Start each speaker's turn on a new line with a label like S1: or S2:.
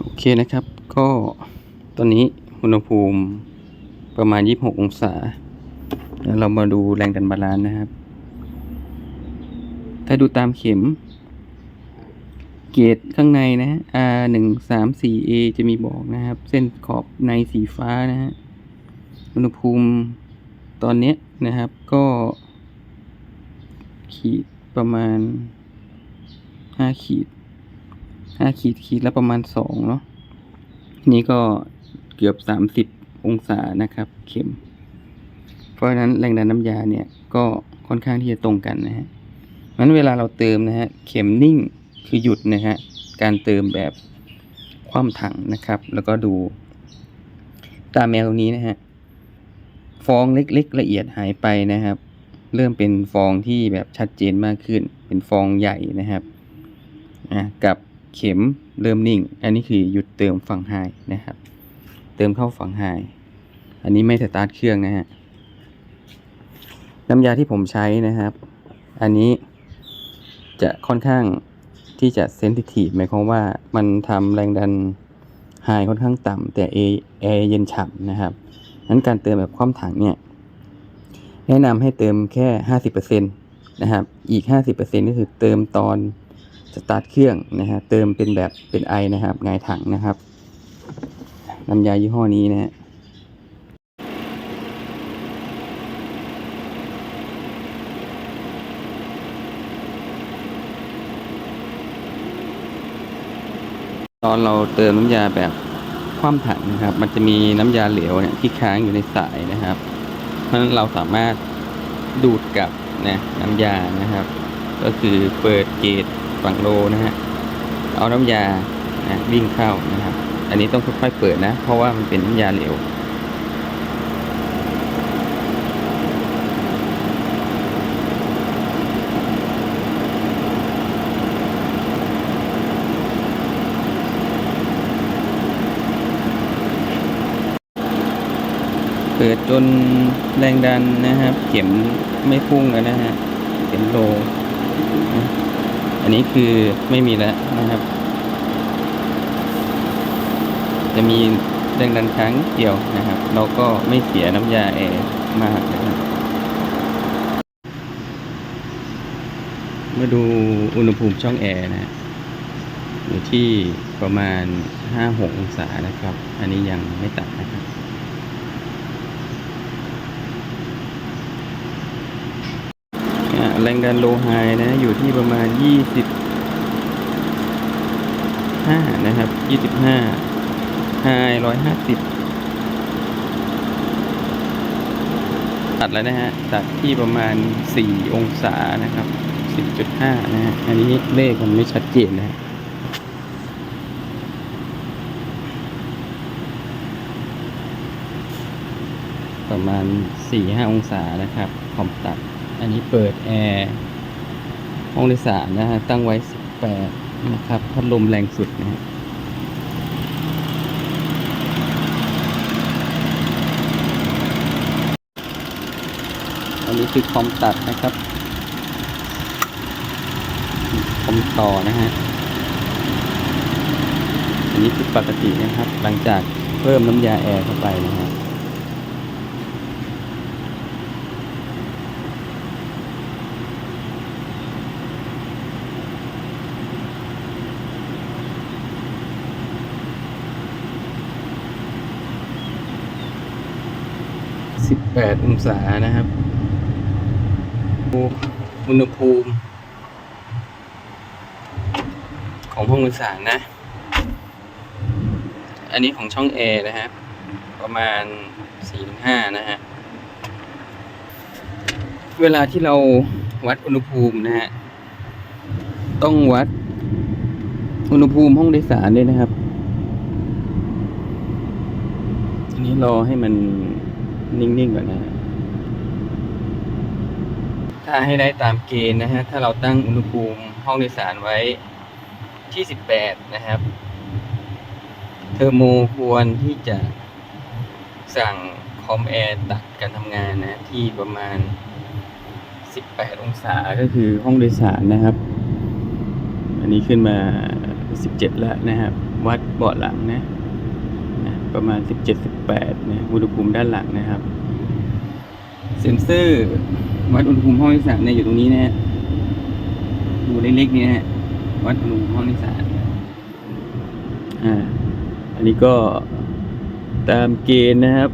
S1: โอเคนะครับ ก็ตอนนี้อุณหภูมิประมาณ 26 องศา แล้วเรามาดูแรงดันบาลานซ์นะครับ ถ้าดูตามเข็ม เกจข้างในนะ R หนึ่งสามสี่ A จะมีบอกนะครับ เส้นขอบในสีฟ้านะฮะ อุณหภูมิตอนนี้นะครับก็ ขีดประมาณห้าขีด ห้าขีดขีดละประมาณสองเนาะนี่ก็เกือบสามสิบองศานะครับ เข็ม เพราะฉะนั้นแรงดันน้ำยาเนี่ยก็ค่อนข้างที่จะตรงกันนะฮะงั้นเวลาเราเติมนะฮะเข็มนิ่งคือหยุดนะฮะการเติมแบบคว่ำถังนะครับ แล้วก็ดู ตาแมวตรงนี้นะฮะฟองเล็กๆละเอียดหายไปนะครับ เริ่มเป็นฟองที่แบบชัดเจนมากขึ้น เป็นฟองใหญ่นะครับอะกับ เข็มเริ่มนิ่ง อันนี้คือหยุดเติมฝั่งไฮนะครับ เติมเข้าฝั่งไฮอันนี้ไม่สตาร์ทเครื่องนะฮะน้ำยาที่ผมใช้นะครับ อันนี้จะค่อนข้างที่จะเซนซิทีฟหมายความว่ามันทำแรงดันไฮค่อนข้างต่ำแต่แอร์แอร์เย็นฉ่ำนะครับนั้นการเติมแบบคว่ำถังเนี่ย แนะนำให้เติมแค่ห้าสิบเปอร์เซ็นตนะครับ อีกห้าสิบเปอร์เซ็นก็คือเติมตอน สตาร์ทเครื่องนะฮะเติมเป็นแบบเป็นไอนะครับหงถังนะครับน้ำยายี่ห้อนี้นะฮะตอนเราเติมน้ำยาแบบคว่ำถังนะครับ มันจะมีน้ำยาเหลวเนี่ยที่ค้างอยู่ในสายนะครับ เพราะฉะนั้นเราสามารถดูดกับนะน้ำยานะครับ ก็คือเปิดเกจ ฝั่งโลนะฮะเอาน้ำยานะวิ่งเข้านะครับ อันนี้ต้องค่อยๆเปิดนะ เพราะว่ามันเป็นน้ำยาเหลวเปิดจนแรงดันนะครับ เข็มไม่พุ่งแล้วนะฮะเข็มโลนะ อันนี้คือไม่มีแล้วนะครับ จะมีแรงดันค้างเดียวนะครับ เราก็ไม่เสียน้ำยาแอร์มากนะครับมาดูอุณหภูมิช่องแอร์นะฮะอยู่ที่ประมาณ 5-6 องศานะครับ อันนี้ยังไม่ตัดนะครับ อ่า แรงดันโลไฮนะอยู่ที่ประมาณยี่สิบห้านะครับยี่สิบห้าไฮร้อยห้าสิบตัดแล้วนะฮะ ตัดที่ประมาณสี่องศานะครับสิบจุดห้านะฮะ อันนี้เลขมันไม่ชัดเจนนะฮะประมาณสี่ห้าองศานะครับคอมตัด อันนี้เปิดแอร์ห้องโดยสารนะฮะ ตั้งไว้ 18 นะครับ พัดลมแรงสุดนะฮะอันนี้คือคอมตัดนะครับ คอมต่อนะฮะ อันนี้คือปกตินะครับ หลังจากเพิ่มน้ำยาแอร์เข้าไปนะฮะ สิบแปดองศานะครับอุณหภูมิ ของห้องโดยสารนะ อันนี้ของช่องแอร์นะฮะ ประมาณสี่ถึงห้านะฮะ เวลาที่เราวัดอุณหภูมินะฮะ ต้องวัด อุณหภูมิห้องโดยสารด้วยนะครับอันนี้รอให้มัน นิ่งๆก่อนนะถ้าให้ได้ตามเกณฑ์นะฮะ ถ้าเราตั้งอุณหภูมิห้องโดยสารไว้ที่ 18 นะครับ เทอร์โมควรที่จะสั่งคอมแอร์ตัดการทำงานนะที่ประมาณ 18 องศาก็คือห้องโดยสารนะครับ อันนี้ขึ้นมา 17 แล้วนะครับ วัดเบาะหลังนะ ประมาณสิบเจ็ดสิบแปดนะอุณหภูมิด้านหลังนะครับ เซ็นเซอร์วัดอุณหภูมิห้องนิสานเนี่ยอยู่ตรงนี้นะฮะดูเล็กๆนี่นะฮะวัดอุณหภูมิห้องนิสานอ่าอันนี้ก็ตามเกณฑ์นะครับ